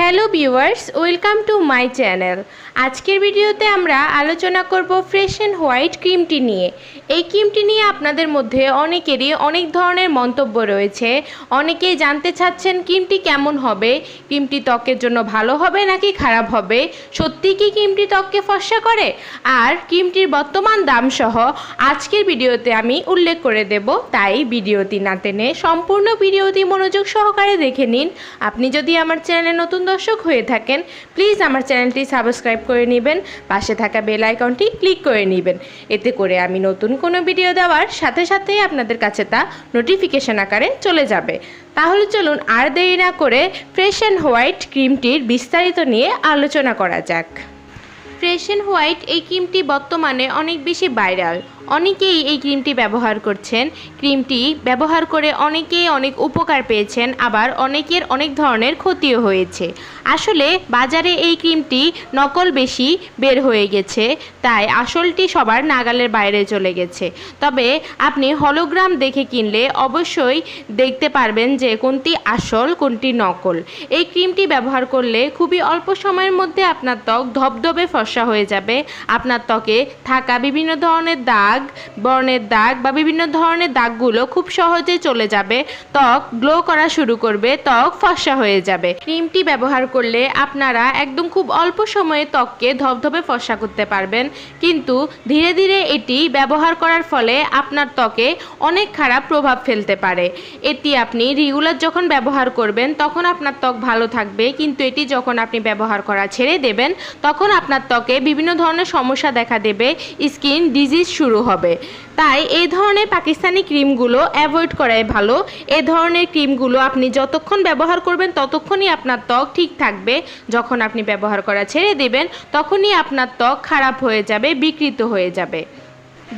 Hello viewers, welcome to my channel. আজকের ভিডিওতে আমরা আলোচনা করব ফ্রেশ অ্যান্ড হোয়াইট ক্রিমটি নিয়ে। এই ক্রিমটি নিয়ে আপনাদের মধ্যে অনেকেরই অনেক ধরনের মন্তব্য রয়েছে। অনেকেই জানতে চাচ্ছেন ক্রিমটি কেমন হবে, ক্রিমটি ত্বকের জন্য ভালো হবে নাকি খারাপ হবে? সত্যি কি ক্রিমটি ত্বককে ফর্সা করে? আর ক্রিমটির বর্তমান দাম সহ আজকের ভিডিওতে আমি উল্লেখ করে দেব, তাই ভিডিওটি না টেনে সম্পূর্ণ ভিডিওটি মনোযোগ সহকারে দেখে নিন। আপনি যদি আমার চ্যানেলে নতুন দর্শক হয়ে থাকেন প্লিজ আমার চ্যানেলটি সাবস্ক্রাইব করে নেবেন, পাশে থাকা বেল আইকনটি ক্লিক করে নেবেন। এতে করে আমি নতুন কোনো ভিডিও দেওয়ার সাথে সাথেই আপনাদের কাছে তা নোটিফিকেশন আকারে চলে যাবে। তাহলে চলুন আর দেরি না করে ফ্রেশ অ্যান্ড হোয়াইট ক্রিমটির বিস্তারিত নিয়ে আলোচনা করা যাক। ফ্রেশ অ্যান্ড হোয়াইট এই ক্রিমটি বর্তমানে অনেক বেশি ভাইরাল। অনেকেই এই ক্রিমটি ব্যবহার করছেন। ক্রিমটি ব্যবহার করে অনেকেই অনেক উপকার পেয়েছেন, আবার অনেকের অনেক ধরনের ক্ষতিও হয়েছে। আসলে বাজারে এই ক্রিমটি নকল বেশি বের হয়ে গেছে, তাই আসলটি সবার নাগালের বাইরে চলে গেছে। তবে আপনি হলোগ্রাম দেখে কিনলে অবশ্যই দেখতে পারবেন যে কোনটি আসল, কোনটি নকল। এই ক্রিমটি ব্যবহার করলে খুবই অল্প সময়ের মধ্যে আপনার ত্বক ধবধবে ফর্সা হয়ে যাবে। আপনার ত্বকে থাকা বিভিন্ন ধরনের দাগ, বর্ণের দাগ বা বিভিন্ন ধরনের দাগগুলো খুব সহজে চলে যাবে। ত্বক গ্লো করা শুরু করবে, ত্বক ফর্সা হয়ে যাবে। ক্রিমটি ব্যবহার করলে আপনারা একদম খুব অল্প সময়ে ত্বককে ধবধবে ফর্সা করতে পারবেন। কিন্তু ধীরে ধীরে এটি ব্যবহার করার ফলে আপনার ত্বকে অনেক খারাপ প্রভাব ফেলতে পারে। এটি আপনি রেগুলার যখন ব্যবহার করবেন, তখন আপনার ত্বক ভালো থাকবে। কিন্তু এটি যখন আপনি ব্যবহার করা ছেড়ে দেবেন, তখন আপনার ত্বকে বিভিন্ন ধরনের সমস্যা দেখা দেবে, স্কিন ডিজিজ শুরু হবে। তাই এই ধরনের পাকিস্তানি ক্রিমগুলো অ্যাভয়েড করাই ভালো। এ ধরনের ক্রিমগুলো আপনি যতক্ষণ ব্যবহার করবেন, ততক্ষণই আপনার ত্বক ঠিক থাকবে। যখন আপনি ব্যবহার করা ছেড়ে দেবেন, তখনই আপনার ত্বক খারাপ হয়ে যাবে, বিকৃত হয়ে যাবে।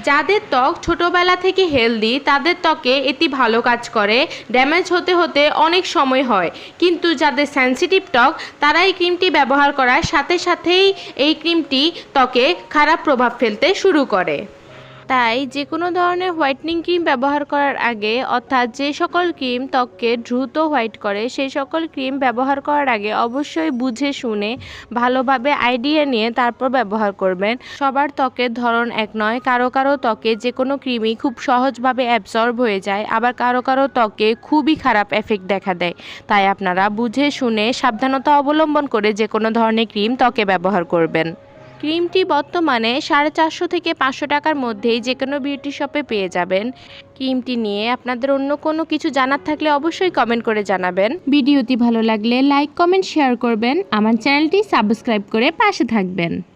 যাদের ত্বক ছোটোবেলা থেকে হেলদি তাদের ত্বকে এটি ভালো কাজ করে ড্যামেজ হতে হতে অনেক সময় হয়। কিন্তু যাদের সেন্সিটিভ ত্বক, তারা এই ক্রিমটি ব্যবহার করার সাথে সাথেই এই ক্রিমটি ত্বকে খারাপ প্রভাব ফেলতে শুরু করে। তাই যে কোনো ধরনের হোয়াইটনিং ক্রিম ব্যবহার করার আগে, অর্থাৎ যে সকল ক্রিম ত্বককে দ্রুত হোয়াইট করে, সেই সকল ক্রিম ব্যবহার করার আগে অবশ্যই বুঝে শুনে, ভালোভাবে আইডিয়া নিয়ে তারপর ব্যবহার করবেন। সবার ত্বকের ধরন এক নয়, কারও কারও ত্বকে যে কোনো ক্রিমই খুব সহজভাবে অ্যাবসর্ব হয়ে যায়, আবার কারও কারও ত্বকে খুবই খারাপ এফেক্ট দেখা দেয়। তাই আপনারা বুঝে শুনে সাবধানতা অবলম্বন করে যে কোনো ধরনের ক্রিম ত্বকে ব্যবহার করবেন। ক্রিমটি বর্তমানে সাড়ে চারশো থেকে পাঁচশো টাকার মধ্যেই যে কোনো বিউটি শপে পেয়ে যাবেন। ক্রিমটি নিয়ে আপনাদের অন্য কোনো কিছু জানার থাকলে অবশ্যই কমেন্ট করে জানাবেন। ভিডিওটি ভালো লাগলে লাইক কমেন্ট শেয়ার করবেন। আমার চ্যানেলটি সাবস্ক্রাইব করে পাশে থাকবেন।